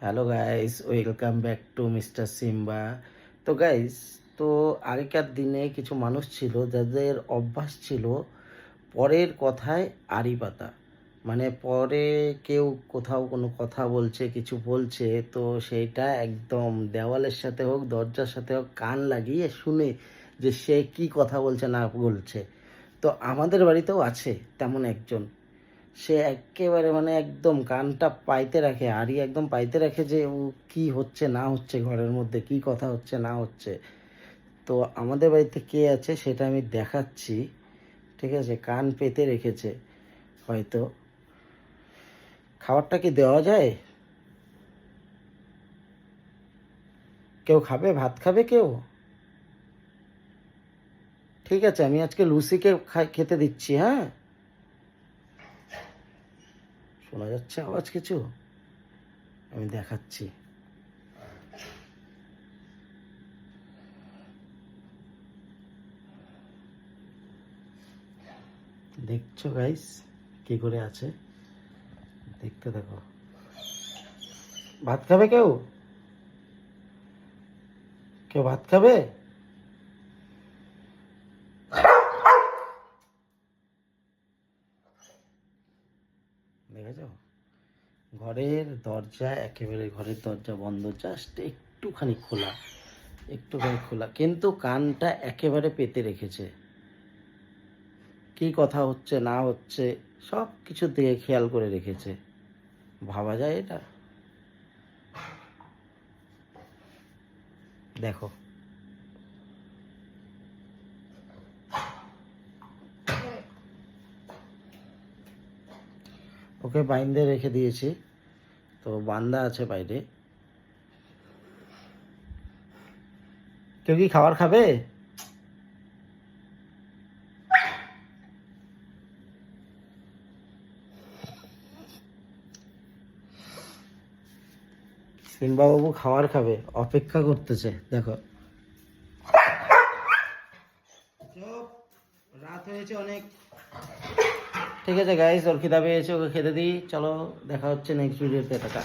Hello guys welcome back to mister Simba তো guys তো আগেকার দিনে কিছু মানুষ ছিল, যাদের অভ্যাস ছিল পরের কথায় আড়ি পাতা। মানে পরে কেউ কোথাও কোনো কথা বলছে, কিছু বলছে, তো সেইটা একদম দেওয়ালের সাথে হোক, দরজার সাথে হোক, কান লাগিয়ে শুনে যে সে কি কথা বলছে না বলছে। তো আমাদের বাড়িতেও আছে তেমন একজন। সে একেবারে মানে একদম কানটা পাইতে রাখে আরই একদম পাইতে রাখে যে ও কি হচ্ছে, না হচ্ছে ঘরের মধ্যে, কি কথা হচ্ছে, না হচ্ছে। তো আমাদের বাড়িতে কে আছে সেটা আমি দেখাচ্ছি, ঠিক আছে? কান পেতে রেখেছে, হয়তো। খাবারটা কি দেওয়া যায়? কেউ খাবে? ভাত খাবে কেউ? ঠিক আছে, আমি আজকে লুসিকে খেতে দিচ্ছি হ্যাঁ? শোনা যাচ্ছে আওয়াজ কিছু? আমি দেখাচ্ছি। দেখছ গাইস কি করে আছে? দেখতে দেখো ভাত খাবে কেউ? কেউ ভাত খাবে? দেখেছ? ঘরের দরজা একেবারে ঘরের দরজা বন্ধ জাস্ট একটুখানি খোলা একটুখানি খোলা। কিন্তু কানটা একেবারে পেতে রেখেছে। কি কথা হচ্ছে, না হচ্ছে, সব কিছু দিকে খেয়াল করে রেখেছে। ভাবা যায় এটা? দেখো ওকে বাইন্দে রেখে দিয়েছি। তো বান্দা আছে বাইরে। কেউ কি খাবার খাবে? সিম্বাবাবু খাবার খাবে, অপেক্ষা করতেছে, দেখো। রাত হয়েছে অনেক। ঠিক আছে গাইস ওর খিদা পেয়েছে, ওকে খেতে দিই। চলো, দেখা হচ্ছে নেক্সট ভিডিওতে টাটা।